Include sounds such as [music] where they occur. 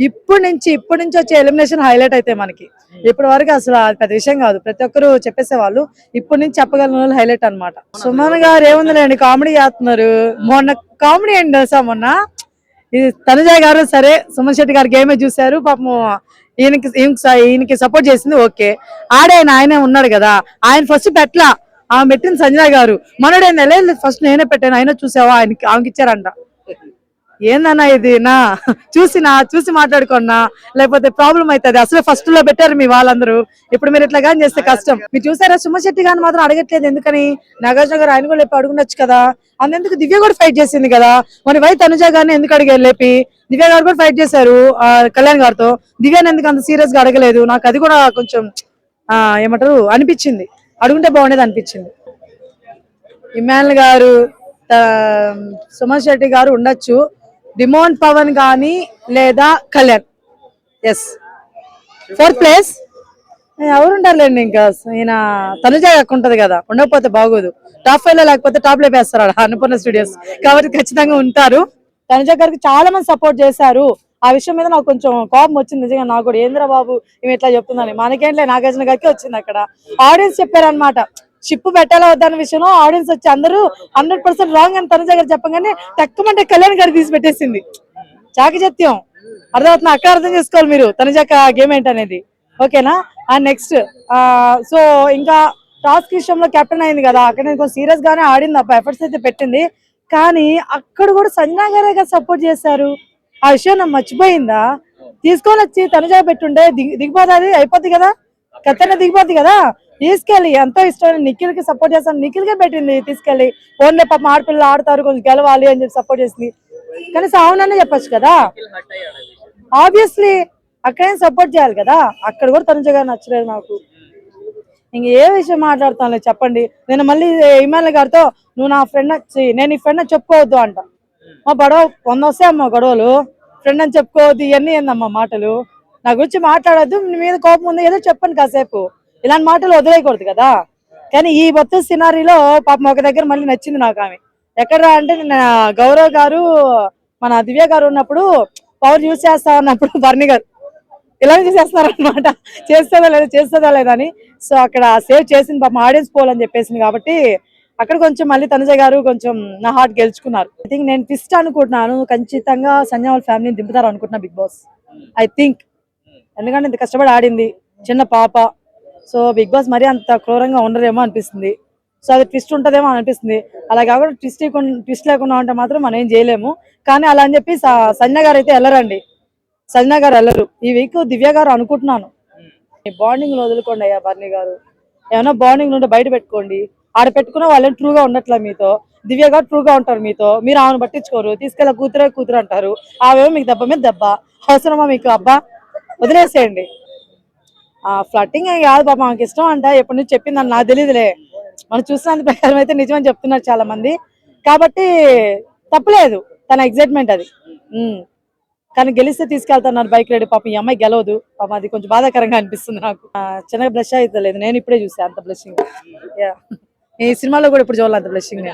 ఇప్పటి నుంచి ఇప్పటి నుంచి వచ్చే ఎలిమినేషన్ హైలైట్ అయితే మనకి. ఇప్పటి వరకు అసలు పెద్ద విషయం కాదు. ప్రతి ఒక్కరు చెప్పేసేవాళ్ళు. ఇప్పటి నుంచి చెప్పగలిగిన వాళ్ళు హైలైట్ అన్నమాట. సుమన్ గారు ఏముందిలేండి కామెడీ చేస్తున్నారు. మొన్న కామెడీ అండ్ తెలుసా మొన్న? ఇది తనుజ గారు సరే సుమన్ శెట్టి గారు గేమే చూశారు. పాపం ఈయనకి ఈయనకి సపోర్ట్ చేసింది ఓకే. ఆడాయన ఆయనే ఉన్నాడు కదా. ఆయన ఫస్ట్ పెట్టలా. ఆమె పెట్టింది సంజన గారు. మనడైనా లేదు ఫస్ట్ నేనే పెట్టాను ఆయన చూసావా? ఆయనకి ఆమెకి ఇచ్చారంట. ఏందన్నా ఇది? నా చూసినా చూసి మాట్లాడుకున్నా లేకపోతే ప్రాబ్లం అవుతుంది అసలు ఫస్ట్లో పెట్టారు మీ వాళ్ళందరూ. ఇప్పుడు మీరు ఇట్లా కానీ చేస్తే కష్టం. మీరు చూసారా సుమశెట్టి గాని మాత్రం అడగట్లేదు. ఎందుకని? నాగార్జున గారు ఆయన కూడా లేపి అడుగుండొచ్చు కదా. అందుకు దివ్య కూడా ఫైట్ చేసింది కదా. మరి వై తనుజ గారిని ఎందుకు అడిగారు లేపి? దివ్య గారు కూడా ఫైట్ చేశారు ఆ, కళ్యాణ్ గారితో. దివ్యాని ఎందుకు అంత సీరియస్గా అడగలేదు? నాకు అది కూడా కొంచెం ఆ ఏమంటారు అనిపించింది. అడుగుంటే బాగుండేది అనిపించింది. ఇమాన్ గారు సుమన్ శెట్టి గారు ఉండొచ్చు. డిమోన్ పవన్ గాని లేదా కళ్యాణ్. ఎస్ ఫోర్త్ ప్లేస్ ఎవరు ఉంటారులేండి ఇంకా? ఈయన తనుజ ఉంటది కదా ఉండకపోతే బాగోదు. టాప్ ఫైవ్లో లేకపోతే టాప్లో వేస్తారు అన్నపూర్ణ స్టూడియోస్. కాబట్టి ఖచ్చితంగా ఉంటారు. తనుజ గారికి చాలా మంది సపోర్ట్ చేశారు. ఆ విషయం మీద నాకు కొంచెం కోపం వచ్చింది. నిజంగా నాకు కూడా ఏంద్ర బాబు? ఇవి ఇట్లా చెప్తుందని. మనకేంట్లే నాగార్జున గారికి వచ్చింది అక్కడ. ఆడియన్స్ చెప్పారనమాట షిప్ పెట్టాలా వద్దన్న విషయంలో ఆడియన్స్ వచ్చి అందరూ హండ్రెడ్ పర్సెంట్ రాంగ్ అని తనుజ గారు చెప్పగానే తక్కువంటే కళ్యాణ్ గారు తీసి పెట్టేసింది చాకచత్యం. అర్థమవుతుంది? అక్కడ అర్థం చేసుకోవాలి మీరు. తనుజక్క గేమ్ ఏంటనేది. ఓకేనా? అండ్ నెక్స్ట్ సో ఇంకా టాస్క్ విషయంలో కెప్టెన్ అయింది కదా అక్కడ నేను కొంచెం సీరియస్ గానే ఆడింది అబ్బా ఎఫర్ట్స్ అయితే పెట్టింది. కానీ అక్కడ కూడా సంజనా గారే కదా సపోర్ట్ చేశారు. ఆ విషయం నాకు మర్చిపోయిందా? తీసుకొని వచ్చి తనజా పెట్టుండే దిగి దిగిపోతుంది అయిపోద్ది కదా? ఖచ్చితంగా దిగిపోద్ది కదా? తీసుకెళ్ళి ఎంతో ఇష్టం నిఖిల్కి సపోర్ట్ చేస్తాను. నిఖిల్ కే పెట్టింది తీసుకెళ్ళి. ఓన్లే పాప ఆడపిల్లలు ఆడతారు కొంచెం గెలవాలి అని చెప్పి సపోర్ట్ చేసింది. కనీసం అవుననే చెప్పొచ్చు కదా? ఆబ్వియస్లీ అక్కడేం సపోర్ట్ చేయాలి కదా? అక్కడ కూడా తనుజ గారు నచ్చలేదు నాకు. ఇంక ఏ విషయం మాట్లాడతానులే చెప్పండి. నేను మళ్ళీ ఇమాన్ల గారితో నువ్వు నా ఫ్రెండ్ వచ్చి నేను ఈ ఫ్రెండ్ చెప్పుకోవద్దు అంట. మా గొడవ వంద వస్తాయమ్మా గొడవలు. ఫ్రెండ్ అని చెప్పుకోవద్దు ఇవన్నీ ఏందమ్మా మాటలు? నా గురించి మాట్లాడద్దు నీ మీద కోపం ఉంది ఏదో చెప్పండి కాసేపు. ఇలాంటి మాటలు వదిలేయకూడదు కదా. కానీ ఈ మొత్తం సినారీలో పాపం ఒక దగ్గర మళ్ళీ నచ్చింది నాకు ఆమె. ఎక్కడరా అంటే నిన్న గౌరవ్ గారు మన దివ్య గారు ఉన్నప్పుడు పవర్ యూజ్ చేస్తా ఉన్నప్పుడు [laughs] బర్ణి గారు. ఇలానే చేసేస్తున్నారు అనమాట చేస్తుందా లేదా చేస్తుందా లేదా అని. సో అక్కడ సేవ్ చేసింది పాపం ఆడియన్స్ పోల్ అని చెప్పేసింది కాబట్టి అక్కడ కొంచెం మళ్ళీ తనుజ గారు కొంచెం నా హార్ట్ గెలుచుకున్నారు. ఐ థింక్ నేను ట్విస్ట్ అనుకుంటున్నాను. ఖచ్చితంగా సంజయ్ వాళ్ళ ఫ్యామిలీని దింపుతారు అనుకుంటున్నా బిగ్ బాస్. ఐ థింక్ ఎందుకంటే ఇంత కష్టపడి ఆడింది. చిన్న పాప. సో బిగ్ బాస్ మరీ అంత క్రూరంగా ఉండరేమో అనిపిస్తుంది. సో అది ట్విస్ట్ ఉంటదేమో అని అనిపిస్తుంది. అలా కాకుండా ట్విస్ట్ ట్విస్ట్ లేకుండా ఉంటే మాత్రం మనం ఏం చేయలేము. కానీ అలా అని చెప్పి స- సంజన గారు అయితే వెళ్ళరండి సంజన గారు వెళ్ళరు ఈ వీక్ దివ్య గారు అనుకుంటున్నాను. ఈ వదులుకోండి అయ్యా బర్ణి గారు. ఏమైనా బాండింగ్లు ఉంటే బయట పెట్టుకోండి. ఆడ పెట్టుకున్న వాళ్ళని ట్రూగా ఉండట్లే మీతో? దివ్య గారు ట్రూగా ఉంటారు మీతో. మీరు ఆమెను పట్టించుకోరు. తీసుకెళ్ళ కూతురే కూతురు అంటారు. ఆమెమో మీకు దెబ్బ మీద దెబ్బ. అవసరమా మీకు అబ్బా? వదిలేసేయండి. ఆ ఫ్లట్టింగ్ కాదు పాప మాకు ఇష్టం అంట. ఎప్పటి నుంచి చెప్పిందని నాకు తెలియదులే మనం చూసినంత ప్రకారం అయితే నిజమని చెప్తున్నారు చాలా మంది కాబట్టి తప్పలేదు. తన ఎగ్జైట్మెంట్ అది. కానీ గెలిస్తే తీసుకెళ్తున్నారు బైక్ రైడ్ పాపం ఈ అమ్మాయి గెలవదు. పాపం అది కొంచెం బాధాకరంగా అనిపిస్తుంది నాకు. ఆ, చిన్నగా బ్లష్ లేదు. నేను ఇప్పుడే చూసాను అంత బ్లషింగ్ ఈ సినిమాలో కూడా ఇప్పుడు చూడాలి అంత బ్లషింగ్